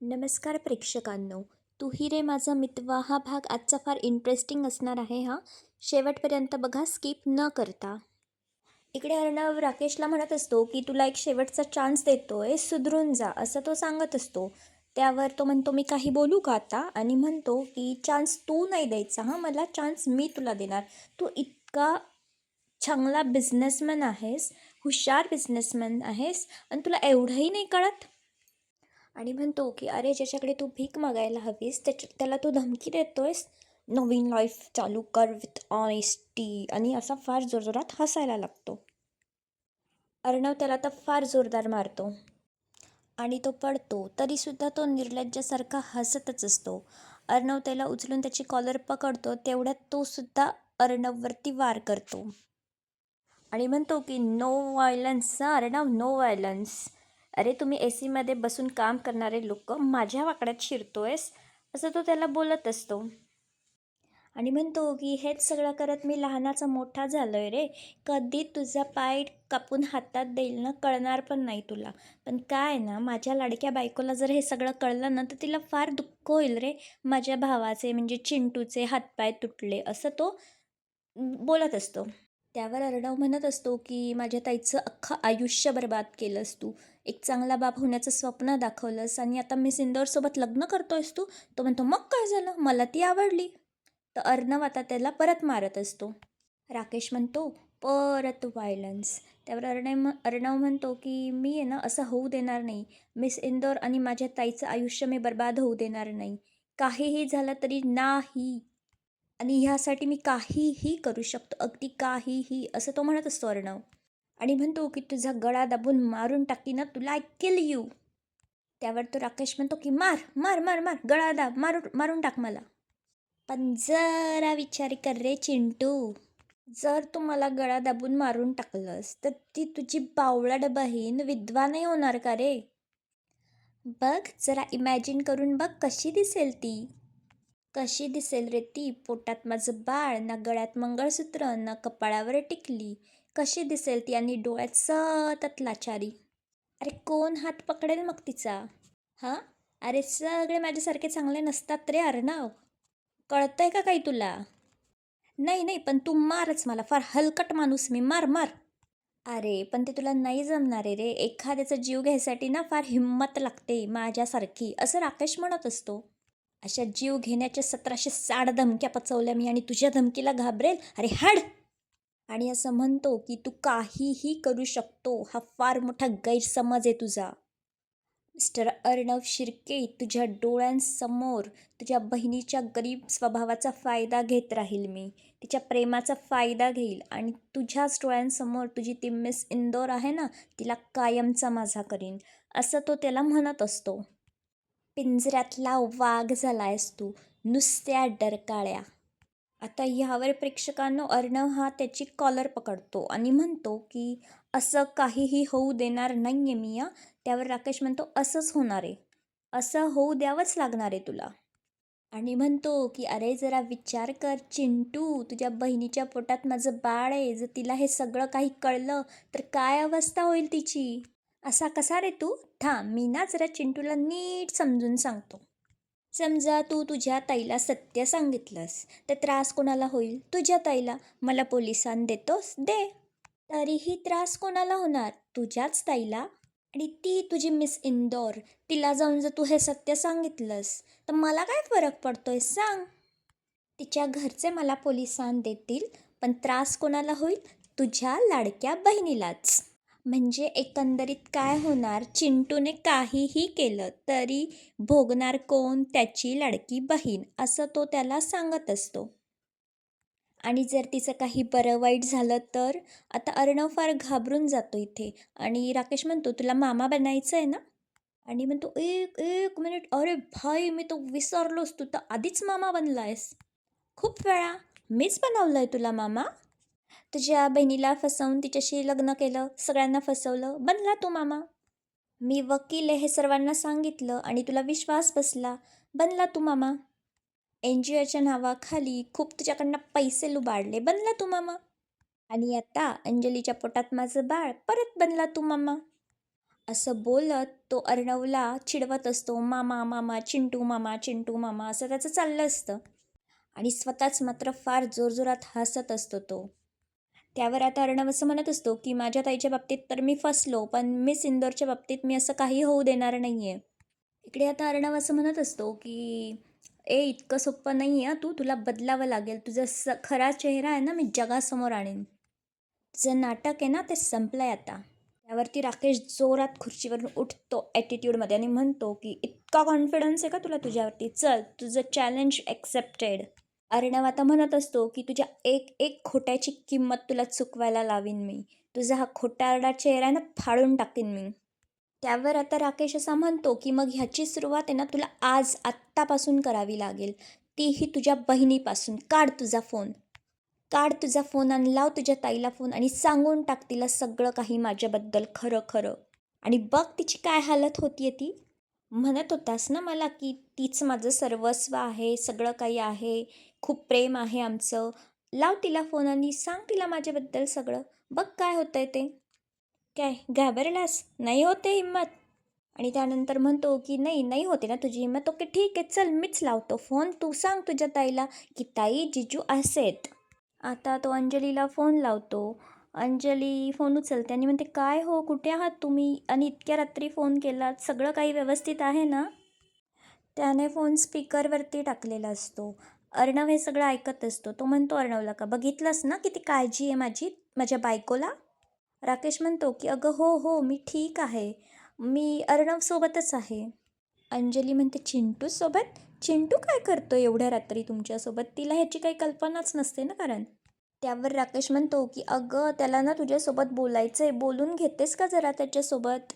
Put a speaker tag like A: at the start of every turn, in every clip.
A: नमस्कार प्रेक्षकांनो. तू ही रे माझा मितवा हा भाग आजचा फार इंटरेस्टिंग असणार आहे हा. शेवटपर्यंत बघा स्किप न करता. इकडे अर्णव राकेशला म्हणत असतो की तुला एक शेवटचा चान्स देतोय सुधरून जा असं तो सांगत असतो. त्यावर तो म्हणतो मी काही बोलू का आता? आणि म्हणतो की चान्स तू नाही द्यायचा हां. मला चान्स मी तुला देणार. तू इतका चांगला बिझनेसमॅन आहेस हुशार बिझनेसमॅन आहेस आणि तुला एवढंही नाही कळत? आणि म्हणतो की अरे ज्याच्याकडे तू भीक मागायला हवीस त्याच्या त्याला तू धमकी देतोयस नवीन लाईफ चालू कर विथ ऑनेस्टी आणि असा फार जोरजोरात हसायला लागतो. अर्णव त्याला तर फार जोरदार मारतो. आणि तो पडतो. तरीसुद्धा तो निर्लज्जासारखा हसतच असतो. अर्णव त्याला उचलून त्याची कॉलर पकडतो. तेवढ्यात तो सुद्धा अर्णववरती वार करतो. आणि म्हणतो की no violence Arnav no violence अरे तुम्ही ए सीमध्ये बसून काम करणारे लोक माझ्या वाकड्यात शिरतोयस? असं तो त्याला बोलत असतो. आणि म्हणतो की हेच सगळं करत मी लहानाचा मोठा झालोय रे. कधी तुझा पाय कापून हातात देईल ना कळणार पण नाही तुला. पण काय ना माझ्या लाडक्या बायकोला जर हे सगळं कळलं ना तर तिला फार दुःख होईल रे. माझ्या भावाचे म्हणजे चिंटूचे हातपाय तुटले असं तो बोलत असतो. त्यावर अर्णव म्हणत असतो की माझ्या ताईचं अख्खं आयुष्य बर्बाद केलंस तू. एक चांगला बाप होण्याचं स्वप्न दाखवलंस आणि आता मी सिंदोरसोबत लग्न करतोयस तू? तो म्हणतो मग काय झालं? मला ती आवडली. तर अर्णव आता त्याला परत मारत असतो. राकेश म्हणतो परत व्हायलन्स त्यावर अर्णव अर्णव म्हणतो की मी आहे ना असं होऊ देणार नाही. मिस इंदोर आणि माझ्या ताईचं आयुष्य मी बर्बाद होऊ देणार नाही. काहीही झालं तरी नाही. आणि ह्यासाठी मी काहीही करू शकतो. अगदी काहीही. असं तो म्हणत असतो अर्णव. आणि म्हणतो की तुझा गळा दाबून मारून टाकी ना तुला आय किल यू. त्यावर तो राकेश म्हणतो की मार मार मार मार गळा दाब मारू मारून टाक मला. पण जरा विचार कर रे चिंटू जर तू मला गळा दाबून मारून टाकलंस तर ती तुझी बावळड बहीण विधवा नाही होणार का रे? बघ जरा इमॅजिन करून बघ कशी दिसेल ती. कशी दिसेल रे ती पोटात माझं बाळ ना गळ्यात मंगळसूत्र ना कपाळावर टिकली. कशी दिसेल ती आणि डोळ्यात सतत लाचारी. अरे कोण हात पकडेल मग तिचा? हां? अरे सगळे माझ्यासारखे चांगले नसतात रे अर्णव. कळतंय का काही तुला? नाही नाही पण तू मारच मला. फार हलकट माणूस मी. मार मार. अरे पण ते तुला नाही जमणार आहे रे. एखाद्याचा जीव घ्यायसाठी ना फार हिंमत लागते माझ्यासारखी असं राकेश म्हणत असतो. अशा जीव घेण्याच्या सतराशे साठ धमक्या पचवल्या मी आणि तुझ्या धमकीला घाबरेल? अरे हाड! आणि असं म्हणतो की तू काहीही करू शकतो हा फार मोठा गैरसमज आहे तुझा. मिस्टर अर्णव शिर्के तुझ्या डोळ्यांसमोर तुझ्या बहिणीच्या गरीब स्वभावाचा फायदा घेत राहील मी. तिच्या प्रेमाचा फायदा घेईल आणि तुझ्याच डोळ्यांसमोर तुझी ती मिस इंदोर आहे ना तिला कायमचा माझा करीन. असं तो त्याला म्हणत असतो. पिंजऱ्यातला वाघ झाला आहेस तू नुसत्या डरकाळ्या. आता ह्यावर प्रेक्षकांनो अर्णव हा त्याची कॉलर पकडतो आणि म्हणतो की असं काहीही होऊ देणार नाही आहे मी या त्यावर राकेश म्हणतो असंच होणार आहे. असं होऊ द्यावंच लागणार आहे तुला. आणि म्हणतो की अरे जरा विचार कर चिंटू. तुझ्या बहिणीच्या पोटात माझं बाळ आहे. जर तिला हे सगळं काही कळलं तर काय अवस्था होईल तिची? असा कसा रे तू? थांब मी ना जरा चिंटूला नीट समजून सांगतो. समजा तू तुझ्या ताईला सत्य सांगितलंस तर त्रास कोणाला होईल? तुझ्या ताईला. मला पोलिसांत देतोस? दे. तरीही त्रास कोणाला होणार? तुझ्याच ताईला. आणि ती तुझी मिस इंदोर तिला जाऊन जर तू हे सत्य सांगितलंस तर मला काय फरक पडतोय सांग? तिच्या घरचे मला पोलिसांत देतील पण त्रास कोणाला होईल? तुझ्या लाडक्या बहिणीलाच. म्हणजे एकंदरीत काय होणार? चिंटूने काहीही केलं तरी भोगणार कोण? त्याची लाडकी बहीण असं तो त्याला सांगत असतो. आणि जर तिचं काही बरं वाईट झालं तर? आता अर्णव फार घाबरून जातो इथे. आणि राकेश म्हणतो तुला मामा बनायचं आहे ना? आणि म्हणतो एक एक मिनिट. अरे भाई मी तो विसरलोस तू तर आधीच मामा बनला आहेस खूप वेळा. मीच बनवलं आहे तुला मामा? तुझ्या बहिणीला फसवून तिच्याशी लग्न केलं सगळ्यांना फसवलं. बनला तू मामा. मी वकील आहे हे सर्वांना सांगितलं आणि तुला विश्वास बसला. बनला तू मामा. एन जी ओच्या नावाखाली खूप तुझ्याकडनं पैसे लुबाडले. बनला तू मामा. आणि आता अंजलीच्या पोटात माझं बाळ परत बनला तू मामा. असं बोलत तो अर्णवला चिडवत असतो. मामा मामा चिंटू मामा चिंटू मामा असं त्याचं चाललं असतं. आणि स्वतःच मात्र फार जोरजोरात हसत असतो तो. त्यावर आता अर्णव असं म्हणत असतो की माझ्या ताईच्या बाबतीत तर मी फसलो पण मिस इंदोरच्या बाबतीत मी असं काही होऊ देणार नाही आहे इकडे आता अर्णव असं म्हणत असतो की ए इतकं सोपं नाही आहे तू तुला बदलावं लागेल. तुझा स खरा चेहरा आहे ना मी जगासमोर आणेन. तुझं नाटक आहे ना ते संपलं आहे आता. त्यावरती राकेश जोरात खुर्चीवरून उठतो ॲटिट्यूडमध्ये आणि म्हणतो की इतका कॉन्फिडन्स आहे का तुला तुझ्यावरती? चल तुझं चॅलेंज ॲक्सेप्टेड अर्णव आता म्हणत असतो की तुझ्या एक एक खोट्याची किंमत तुला चुकवायला लावीन मी. तुझा हा खोटारडा चेहरा ना फाडून टाकीन मी. त्यावर आता राकेश असा म्हणतो की मग ह्याची सुरुवात आहे ना तुला आज आत्तापासून करावी लागेल. तीही तुझ्या बहिणीपासून. काढ तुझा फोन. काढ तुझा फोन आणि लाव तुझ्या ताईला फोन आणि सांगून टाक तिला सगळं काही माझ्याबद्दल खरं खरं. आणि बघ तिची काय हालत होतीये ती. म्हणत होतास ना मला की तीच माझं सर्वस्व आहे सगळं काही आहे खूप प्रेम आहे आमचं. लाव तिला फोन आणि सांग तिला माझ्याबद्दल सगळं. बघ काय होतंय ते. काय घाबरलास? नाही होते हिंमत आणि त्यानंतर म्हणतो की नाही नाही होते ना तुझी हिंमत ओके ठीक आहे चल मीच लावतो फोन तू सांग तुझ्या ताईला की ताई जिजू असेत. आता तो अंजलीला फोन लावतो. अंजली फोन उचलते आणि म्हणते काय हो कुठे आहात तुम्ही? आणि इतक्या रात्री फोन केलात सगळं काही व्यवस्थित आहे ना? त्याने फोन स्पीकरवरती टाकलेला असतो. अर्णव हे सगळं ऐकत असतो. तो म्हणतो अर्णवला का? बघितलंस ना किती काळजी आहे माझी माझ्या बायकोला? राकेश म्हणतो की अगं हो हो मी ठीक आहे. मी अर्णवसोबतच आहे. अंजली म्हणते चिंटूसोबत चिंटू काय करतो एवढ्या रात्री तुमच्यासोबत? तिला ह्याची काही कल्पनाच नसते ना कारण. त्यावर राकेश म्हणतो की अगं त्याला ना तुझ्यासोबत बोलायचं आहे बोलून घेतेस का जरा त्याच्यासोबत?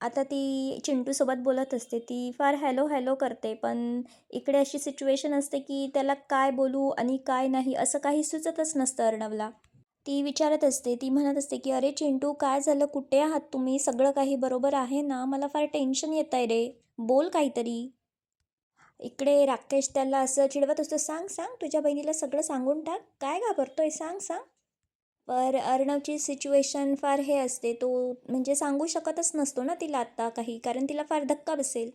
A: आता ती चिंटूसोबत बोलत असते. ती फार हॅलो हॅलो करते पण इकडे अशी सिच्युएशन असते की त्याला काय बोलू आणि काय नाही असं काही सुचतच नसतं अर्णवला. ती विचारत असते. ती म्हणत असते की अरे चिंटू काय झालं? कुठे आहात तुम्ही? सगळं काही बरोबर आहे ना? मला फार टेन्शन येत आहे रे. बोल काहीतरी. इकडे राकेश त्याला असं चिडवत असतो सांग सांग तुझ्या बहिणीला सगळं सांगून टाक. काय घाबरतोय? सांग सांग. पर अर्णवची सिच्युएशन फार हे असते तो म्हणजे सांगू शकतच नसतो ना तिला आत्ता काही कारण तिला फार धक्का बसेल.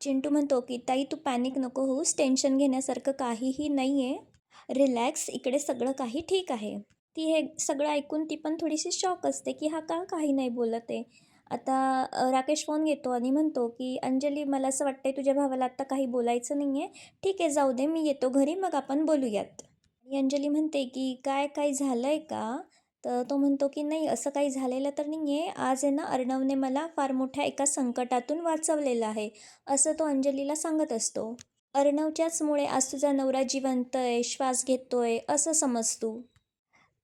A: चिंटू म्हणतो की ताई तू पॅनिक नको होऊस टेन्शन घेण्यासारखं काहीही नाही आहे रिलॅक्स इकडे सगळं काही ठीक आहे. ती हे सगळं ऐकून ती पण थोडीशी शॉक असते की हा का काही नाही बोलत आहे? आता राकेश फोन घेतो आणि म्हणतो की अंजली मला असं वाटतंय तुझ्या भावाला आत्ता काही बोलायचं नाही आहे ठीक आहे जाऊ दे मी येतो घरी मग आपण बोलूयात. आणि अंजली म्हणते की काय काय झालं आहे का? तर तो म्हणतो की नाही असं काही झालेलं तर नाही आहे आज आहे ना अर्णवने मला फार मोठ्या एका संकटातून वाचवलेलं आहे. असं तो अंजलीला सांगत असतो. अर्णवच्याचमुळे आज तुझा नवरा जिवंत आहे श्वास घेतोय असं समज तू.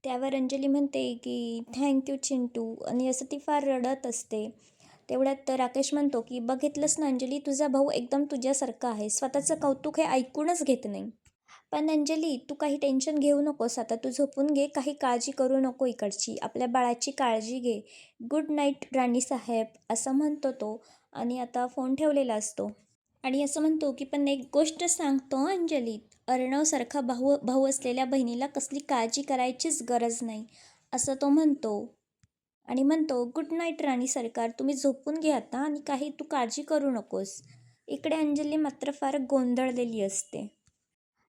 A: त्यावर अंजली म्हणते की थँक्यू चिंटू. आणि असं ती फार रडत असते. तेवढ्यात राकेश म्हणतो की बघितलंस ना अंजली तुझा भाऊ एकदम तुझ्यासारखा आहे. स्वतःचं कौतुक हे ऐकूनच घेत नाही. पण अंजली तू काही टेन्शन घेऊ नकोस. आता तू झोपून घे. काही काळजी करू नको इकडची. आपल्या बाळाची काळजी घे. गुड नाईट राणी साहेब. असं म्हणतो तो आणि आता फोन ठेवलेला असतो. आणि असं म्हणतो की पण एक गोष्ट सांगतो अंजली. अर्णवसारखा भाऊ भाऊ असलेल्या बहिणीला कसली काळजी करायचीच गरज नाही असं तो म्हणतो. आणि म्हणतो गुड नाईट राणी सरकार. तुम्ही झोपून घ्या आता आणि काही तू काळजी करू नकोस. इकडे अंजली मात्र फार गोंधळलेली असते.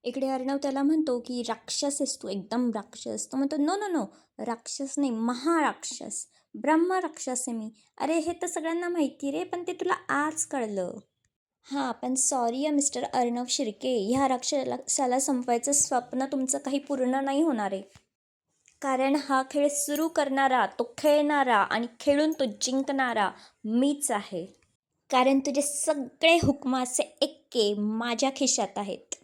A: इकडे अर्णव त्याला म्हणतो की राक्षस आहेस तू एकदम राक्षस. तो म्हणतो नो नो नो राक्षस नाही महाराक्षस. ब्रह्म राक्षस आहे मी. अरे हे तर सगळ्यांना माहिती रे पण ते तुला आज कळलं. हां पण सॉरी या मिस्टर अर्णव शिर्के. ह्या राक्षसाला संपवायचं स्वप्न तुमचं काही पूर्ण नाही होणार आहे. कारण हा खेळ सुरू करणारा तो खेळणारा आणि खेळून तो जिंकणारा मीच आहे. कारण तुझे सगळे हुकमाचे एक्के माझ्या खिशात आहेत.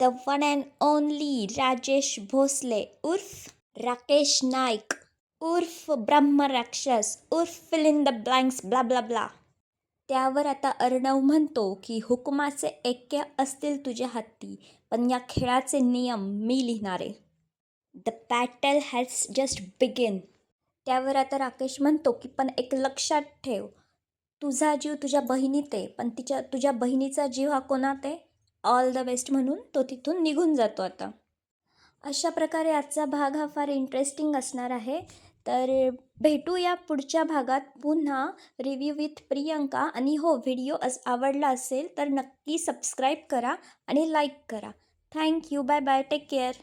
A: The one and only Rajesh Bhosle उर्फ राकेश नाईक उर्फ ब्रह्म राक्षस उर्फ fill in the blanks blah blah blah त्यावर आता अर्णव म्हणतो की हुकुमाचे एक्के असतील तुझ्या हाती पण या खेळाचे नियम मी लिहिणारे. The battle has just begin त्यावर आता राकेश म्हणतो की पण एक लक्षात ठेव. तुझा जीव तुझ्या बहिणीत आहे पण तिच्या तुझ्या बहिणीचा जीव हा कोणात आहे? ऑल द बेस्ट म्हणून तो तिथून निघून जातो आता. अशा प्रकारे आजचा भाग हा फार इंटरेस्टिंग असणार आहे. तर भेटूया पुढच्या भागात पुन्हा रिव्ह्यू विथ प्रियंका. आणि हो व्हिडिओ अस आवडला असेल तर नक्की सबस्क्राईब करा आणि लाईक करा. Thank you bye bye take care